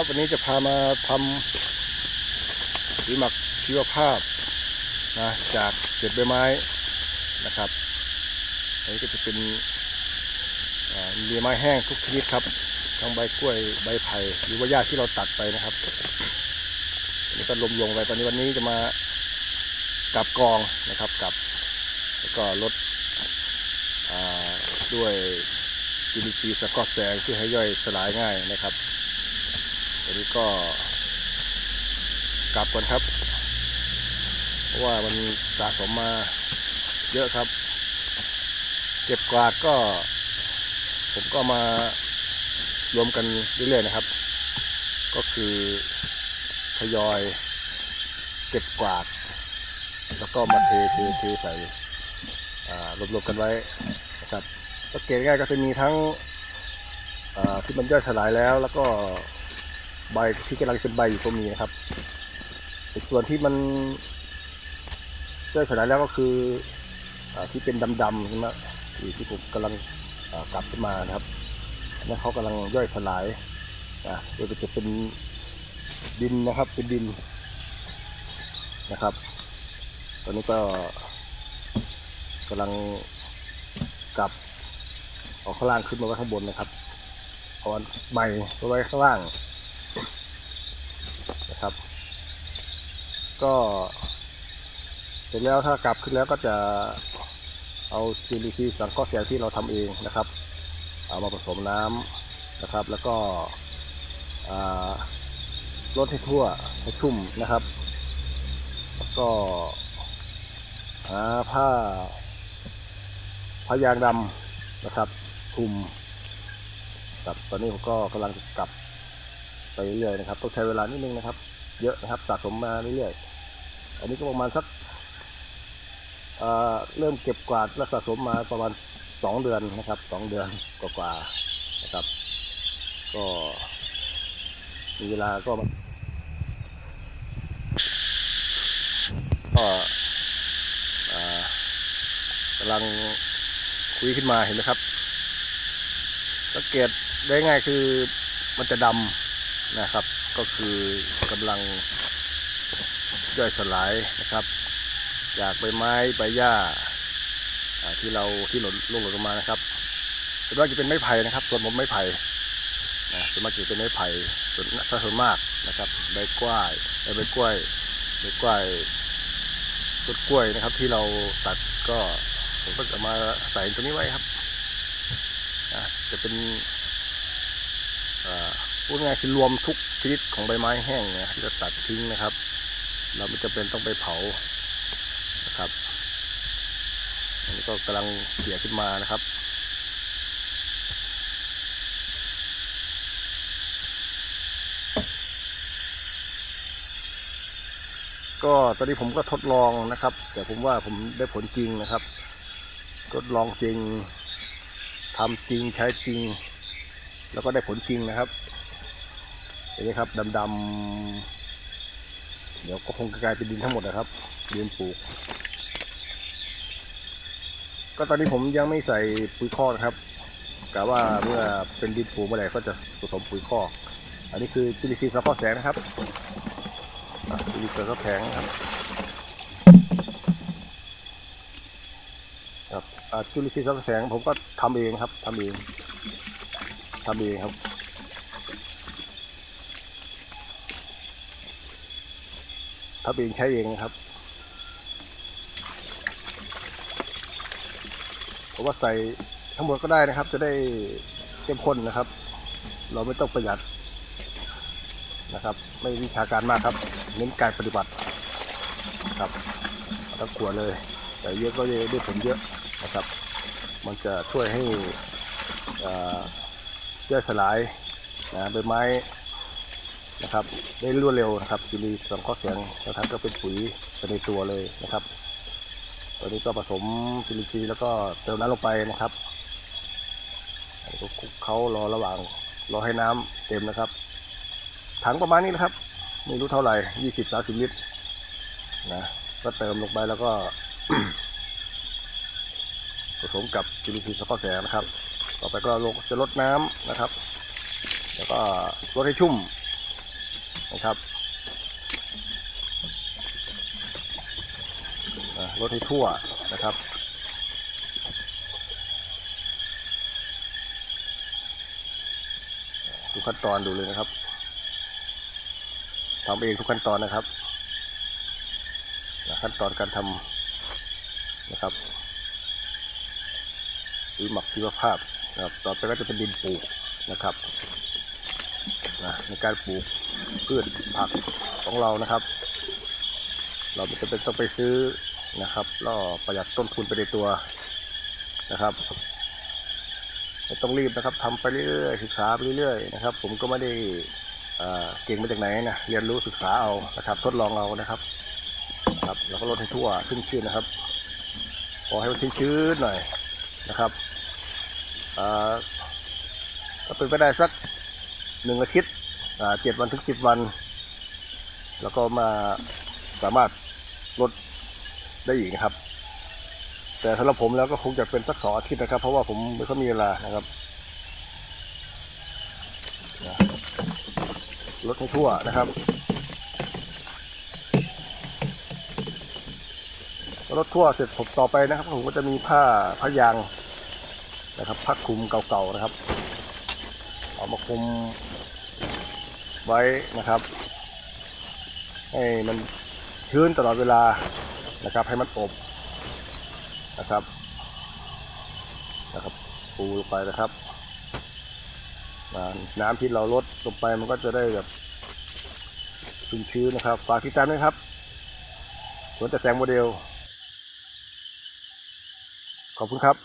ครับ วันนี้จะพามาทำสีหมักชีวภาพนะจากเศษใบไม้นะครับอันนี้ก็จะเป็นมีไม้แห้งทุกชนิดครับทั้งใบกล้วยใบไผ่หรือว่าหญ้าที่เราตัดไปนะครับอันนี้ก็ลมลงไปตอนนี้วันนี้จะมากับกองนะครับกับแล้วก็ลดด้วยจุลินทรีย์สะกอตแสงเพื่อให้ย่อยสลายง่ายนะครับ อันนี้ก็กลับก่อนครับ เพราะว่ามันสะสมมาเยอะครับ เก็บกวาดก็ ผมก็มารวมกันเรื่อยๆนะครับ ก็คือทยอยเก็บกวาด แล้วก็มาเทเทเทใส่อ่ารวมๆกันไว้นะครับสังเกตง่ายก็จะมีทั้งที่มันย่อยสลายแล้วแล้วก็ ใบที่กำลังเป็นใบอยู่ก็มีนะครับส่วนที่มันย่อยสลายแล้วก็คืออที่เป็นดำๆใช่ไหมที่ที่ผมกำลังกลับขึ้นมานะครับนี่เขากำลังย่อยสลายนะโดยจะเป็นดินนะครับ เป็นดินนะครับ ตอนนี้ก็กำลังกลับออกข้างล่างขึ้นมาไว้ข้างบนนะครับเอาอันใหม่ไปไว้ข้างล่าง นะครับ ก็เสร็จแล้วถ้ากลับขึ้นแล้วก็จะเอาจุลินทรีย์สังเคราะห์แสงที่เราทำเองนะครับ เอามาผสมน้ำนะครับ แล้วก็ลดให้ทั่วให้ชุ่มนะครับ แล้วก็หาผ้าผ้ายางดำนะครับคลุมครับตอนนี้ผมก็กำลังกลับ ไปเรื่อยๆนะครับต้องใช้เวลานิดนึงนะครับ เยอะนะครับสะสมมาเรื่อยๆอันนี้ก็ประมาณสักเเริ่มเก็บกวาดและสะสมมาประมาณสองเดือนนะครับสองเดือนกว่าๆนะครับ ก็มีเวลาก็ก็กำลังคุยขึ้นมาเห็นไหมครับสังเกตได้ง่ายคือมันจะดำ นะครับ ก็คือกำลังย่อยสลายนะครับ จากใบไม้ใบหญ้าที่เราที่หล่นลงหล่นลงมานะครับส่วนมากจะเป็นไม้ไผ่นะครับ ส่วนผมไม้ไผ่นะส่วนมากจะเป็นไม้ไผ่ส่วนส่วนมากนะครับใบกล้วยใบกล้วยใบกล้วยต้นกล้วยนะครับ ที่เราตัดก็ผมก็จะมาใส่ตัวนี้ไว้ครับอะจะเป็นอ่า พูดง่ายคือรวมทุกชนิดของใบไม้แห้งนะที่เราตัดทิ้งนะครับ เราไม่จำเป็นต้องไปเผานะครับอันนี้ก็กำลังเกี่ยขึ้นมานะครับก็ตอนนี้ผมก็ทดลองนะครับ แต่ผมว่าผมได้ผลจริงนะครับ ทดลองจริงทำจริงใช้จริง แล้วก็ได้ผลจริงนะครับ ห็นไหมครับดำๆเดี๋ยวก็คงกลายเป็นดินทั้งหมดนะครับดินปลูก ก็ตอนนี้ผมยังไม่ใส่ปุ๋ยคอกนะครับกะว่าเมื่อเป็นดินปลูกเมื่อไหร่ก็จะผสมปุ๋ยคอกอันนี้คือจุลินทรีย์สังเคราะห์แสงนะครับจุลินทรีย์ก็แข็งครับครับจุลินทรีย์สังเคราะห์แสงผมก็ทำเองครับทำเองทำเองครับ ทำเองใช้เองนะครับผมว่าใส่ทั้งหมดก็ได้นะครับ จะได้เข้มข้นนะครับ เราไม่ต้องประหยัดนะครับ ไม่วิชาการมากครับ เน้นการปฏิบัติครับทั้งขวดเลย แต่เยอะก็ได้ผลเยอะนะครับ มันจะช่วยให้เอ่อย่อยสลายนะใบไม้ นะครับ ได้รวดเร็วนะครับจุลีสังเคราะห์แสงแล้วท่านก็เป็นปุ๋ยไปในตัวเลยนะครับตอนนี้ก็ผสมจุลินทรีย์แล้วก็เติมน้ำลงไปนะครับก็คลุกเขารอระหว่างรอให้น้ำเต็มนะครับ ถังประมาณนี้นะครับไม่รู้เท่าไหร่ยี่สิบสาสิบลิตรนะก็เติมลงไปแล้วก็ ผสมกับจุลินทรีย์สังเคราะห์แสงนะครับ ต่อไปก็ลงจะลดน้ำนะครับ แล้วก็ลดให้ชุ่ม นะครับลดให้ทั่วนะครับทุกขั้นตอนดูเลยนะครับทำเองทุกขั้นตอนนะครับ ขั้นตอนการทำนะครับปุ๋ยหมักชีวภาพนะครับ ต่อไปก็จะเป็นดินปลูกนะครับนะในการปลูก พืชผักของเรานะครับ เราไม่จำเป็นต้องไปซื้อนะครับแล้วประหยัดต้นทุนไปในตัวนะครับไม่ต้องรีบนะครับทำไปเรื่อยๆศึกษาไปเรื่อยๆนะครับ ผมก็ไม่ได้เก่งมาจากไหนนะเรียนรู้ศึกษาเอานะครับ ทดลองเอานะครับครับเราก็ลดให้ทั่วชื้นๆนะครับพอให้มันชื้นๆหน่อยนะครับเอ่อก็เป็นไปได้สักหนึ่งอาทิตย์ เจ็ดวันถึงสิบวัน แล้วก็มาสามารถลดได้อีกนะครับ แต่สำหรับผมแล้วก็คงจะเป็นสักสองอาทิตย์นะครับ เพราะว่าผมไม่ค่อยมีเวลานะครับลดให้ทั่วนะครับลดทั่วเสร็จผมต่อไปนะครับผมก็จะมีผ้าผ้ายางนะครับผ้าคลุมเก่าๆนะครับ เอามาคลุม ไว้นะครับ ให้มันชื้นตลอดเวลานะครับ ให้มันอบนะครับนะครับปูลงไปนะครับน้ำที่เราลดลงไปมันก็จะได้แบบชุ่มชื้นนะครับฝากติดตามด้วยครับสวนแต่แสงโมเดล ขอบคุณครับ